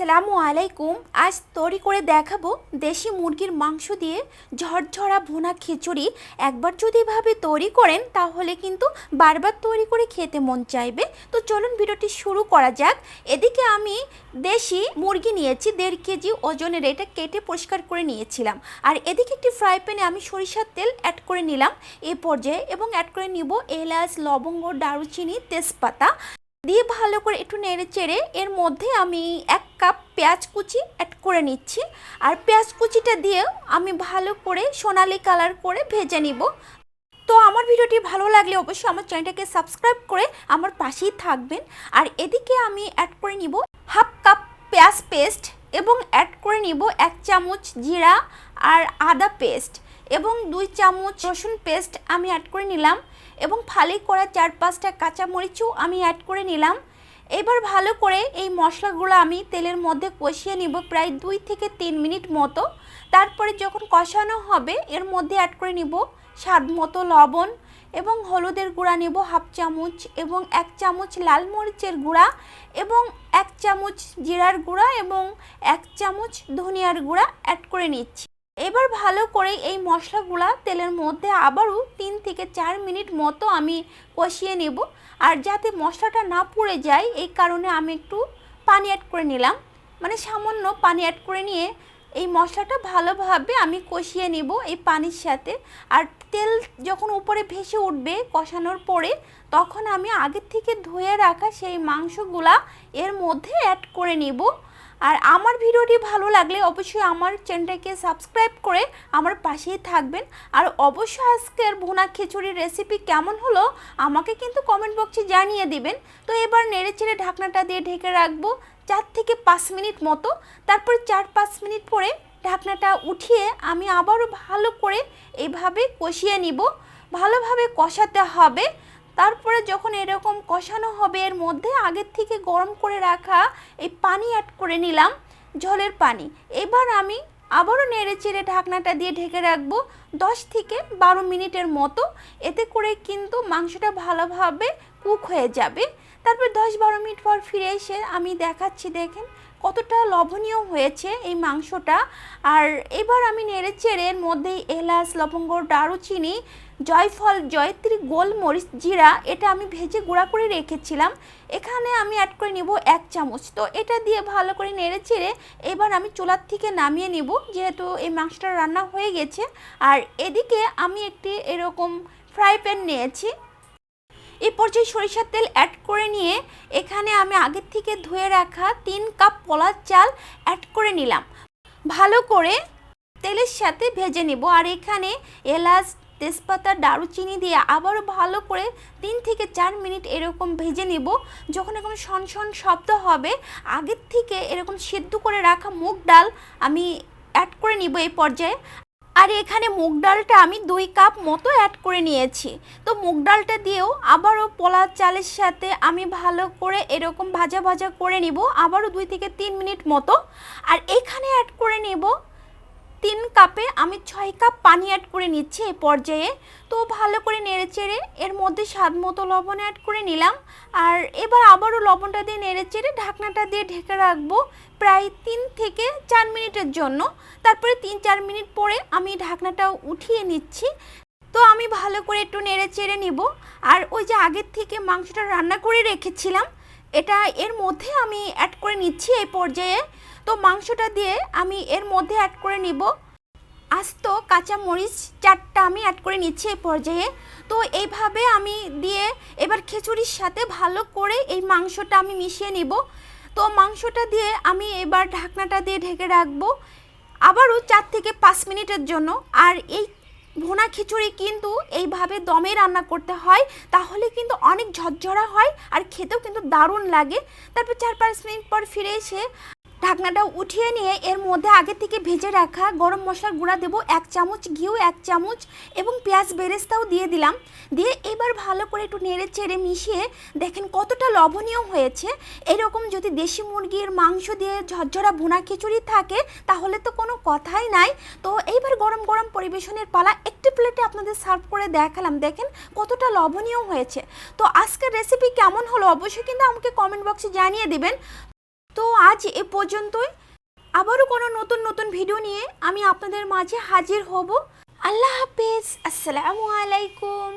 আসসালামু আলাইকুম। আজ তৈরি করে দেখাবো দেশি মুরগির মাংস দিয়ে ঝরঝরা ভুনা খিচুড়ি। একবার যদি এভাবে তৈরি করেন, তাহলে কিন্তু বারবার তৈরি করে খেতে মন চাইবে। তো চলুন ভিডিওটি শুরু করা যাক। এদিকে আমি দেশি মুরগি নিয়েছি, দেড় কেজি ওজনের। এটা কেটে পরিষ্কার করে নিয়েছিলাম। আর এদিকে একটি ফ্রাই প্যানে আমি সরিষার তেল অ্যাড করে নিলাম। এই পর্যায়ে এবং অ্যাড করে নিব এলাচ, লবঙ্গ, দারুচিনি, তেজপাতা। দিয়ে ভালো করে একটু নেড়ে চেড়ে এর মধ্যে আমি এক কাপ পেঁয়াজ কুচি অ্যাড করে নিচ্ছি। আর পেঁয়াজ কুচিটা দিয়ে আমি ভালো করে সোনালি কালার করে ভেজে নিব। তো আমার ভিডিওটি ভালো লাগলে অবশ্যই আমার চ্যানেলটাকে সাবস্ক্রাইব করে আমার পাশেই থাকবেন। আর এদিকে আমি অ্যাড করে নিব হাফ কাপ পেঁয়াজ পেস্ট এবং অ্যাড করে নিব এক চামচ জিরা আর আদা পেস্ট এবং দুই চামচ রসুন পেস্ট আমি অ্যাড করে নিলাম। এবং ফালি করা চার পাঁচটা কাঁচামরিচও আমি অ্যাড করে নিলাম। এবার ভালো করে এই মশলাগুলো আমি তেলের মধ্যে কষিয়ে নিব প্রায় দুই থেকে তিন মিনিট মতো। তারপরে যখন কষানো হবে, এর মধ্যে অ্যাড করে নিব স্বাদ মতো লবণ এবং হলুদের গুঁড়া নেব হাফ চামচ এবং এক চামচ লাল মরিচের গুঁড়া এবং এক চামচ জিরার গুঁড়া এবং এক চামচ ধনিয়ার গুঁড়া অ্যাড করে নিচ্ছি। এবার ভালো করে এই মশলাগুলা তেলের মধ্যে আবারও তিন থেকে চার মিনিট মতো আমি কষিয়ে নেব। আর যাতে মশলাটা না পুড়ে যায়, এই কারণে আমি একটু পানি অ্যাড করে নিলাম। মানে সামান্য পানি অ্যাড করে নিয়ে এই মশলাটা ভালোভাবে আমি কষিয়ে নেব এই পানির সাথে। আর তেল যখন উপরে ভেসে উঠবে কষানোর পরে, তখন আমি আগের থেকে ধুয়ে রাখা সেই মাংসগুলা এর মধ্যে অ্যাড করে নিব। আর আমার ভিডিওটি ভালো লাগলে অবশ্যই আমার চ্যানেলটাকে সাবস্ক্রাইব করে আমার পাশেই থাকবেন। আর অবশ্যই আজকের ভুনা খিচুড়ির রেসিপি কেমন হলো আমাকে কিন্তু কমেন্ট বক্সে জানিয়ে দিবেন। তো এবার নেড়ে চেড়ে ঢাকনাটা দিয়ে ঢেকে রাখব চার থেকে পাঁচ মিনিট মতো। তারপর চার পাঁচ মিনিট পরে ঢাকনাটা উঠিয়ে আমি আবারও ভালো করে এভাবে কষিয়ে নিব। ভালোভাবে কষাতে হবে। তারপরে যখন এরকম কষানো হবে, এর মধ্যে আগের থেকে গরম করে রাখা এই পানি অ্যাড করে নিলাম, জলের পানি। এবার আমি আবারও নেড়ে চেড়ে ঢাকনাটা দিয়ে ঢেকে রাখব দশ থেকে বারো মিনিটের মতো। এতে করে কিন্তু মাংসটা ভালোভাবে কুক হয়ে যাবে। তারপর দশ বারো মিনিট পর ফিরে এসে আমি দেখাচ্ছি, দেখেন কতটা লবণীয় হয়েছে এই মাংসটা। আর এবার আমি নেড়ে চেড়ে এর মধ্যে এলাচ, লবঙ্গ, দারুচিনি জয়ফল জয়ত্রী গোলমরিচ, জিরা, এটা আমি ভেজে গুঁড়া করে রেখেছিলাম। এখানে আমি অ্যাড করে নিব এক চামচ। তো এটা দিয়ে ভালো করে নেড়ে চেড়ে এবার আমি চুলার থেকে নামিয়ে নিব, যেহেতু এই মাংসটা রান্না হয়ে গেছে। আর এদিকে আমি একটি এরকম ফ্রাই প্যান নিয়েছি। এই পর্যায়ে সরিষার তেল অ্যাড করে নিয়ে এখানে আমি আগের থেকে ধুয়ে রাখা তিন কাপ পোলার চাল অ্যাড করে নিলাম। ভালো করে তেলের সাথে ভেজে নেব। আর এখানে এলাচ তেজপাতা, দারুচিনি দিয়ে আবারও ভালো করে তিন থেকে চার মিনিট এরকম ভেজে নেব। যখন এরকম শন শব্দ হবে, আগের থেকে এরকম সিদ্ধ করে রাখা মুগ ডাল আমি অ্যাড করে নিব এই পর্যায়ে। আর এখানে মুগ ডালটা আমি দুই কাপ মতো অ্যাড করে নিয়েছি। তো মুগ ডালটা দিয়েও আবারও পোলা চালের সাথে আমি ভালো করে এরকম ভাজা ভাজা করে নিব, আবারও দুই থেকে তিন মিনিট মতো। আর এখানে অ্যাড করে নেব তিন কাপে আমি ছয় কাপ পানি অ্যাড করে নিচ্ছি এই পর্যায়ে। তো ভালো করে নেড়ে চেড়ে এর মধ্যে স্বাদ মতো লবণ অ্যাড করে নিলাম। আর এবার আবারও লবণটা দিয়ে নেড়ে চেড়ে ঢাকনাটা দিয়ে ঢেকে রাখব প্রায় তিন থেকে চার মিনিটের জন্য। তারপরে তিন চার মিনিট পরে আমি ঢাকনাটা উঠিয়ে নিচ্ছি। তো আমি ভালো করে একটু নেড়ে চেড়ে নিব। আর ওই যে আগের থেকে মাংসটা রান্না করে রেখেছিলাম, এটা এর মধ্যে আমি অ্যাড করে নিচ্ছি এই পর্যায়ে। তো মাংসটা দিয়ে আমি এর মধ্যে অ্যাড করে নিব। আস্ত কাঁচা মরিচ চারটা আমি অ্যাড করে নিচ্ছি এই পর্যায়ে। তো এইভাবে আমি দিয়ে এবার খিচুড়ির সাথে ভালো করে এই মাংসটা আমি মিশিয়ে নিব। তো মাংসটা দিয়ে আমি এবার ঢাকনাটা দিয়ে ঢেকে রাখব আবারও চার থেকে পাঁচ মিনিটের জন্য। আর এই ভোনা খিচুড়ি কিন্তু এইভাবে দমে রান্না করতে হয়, তাহলে কিন্তু অনেক ঝরঝরা হয় আর খেতেও কিন্তু দারুণ লাগে। তারপর চার পাঁচ মিনিট পর ফিরে এসে ঢাকনাটা উঠিয়ে নিয়ে এর মধ্যে আগে থেকে ভেজে রাখা গরম মশলার গুঁড়া দেবো এক চামচ, ঘিউ এক চামচ এবং পেঁয়াজ বেরেস্তাও দিয়ে দিলাম। দিয়ে এবার ভালো করে একটু নেড়ে চেড়ে মিশিয়ে দেখেন কতটা লবণীয় হয়েছে। এরকম যদি দেশি মুরগির মাংস দিয়ে ঝরঝরা ভুনা খিচুড়ি থাকে, তাহলে তো কোনো কথাই নাই। তো এইবার গরম গরম পরিবেশনের পালা একটি প্লেটে আপনাদের সার্ভ করে দেখালাম। দেখেন কতটা লবণীয় হয়েছে। তো আজকের রেসিপি কেমন হলো অবশ্যই কিন্তু আমাকে কমেন্ট বক্সে জানিয়ে দিবেন। তো আজ এ পর্যন্তই। আবারও কোনো নতুন নতুন ভিডিও নিয়ে আমি আপনাদের মাঝে হাজির হব। আল্লাহ হাফেজ। আসসালামু আলাইকুম।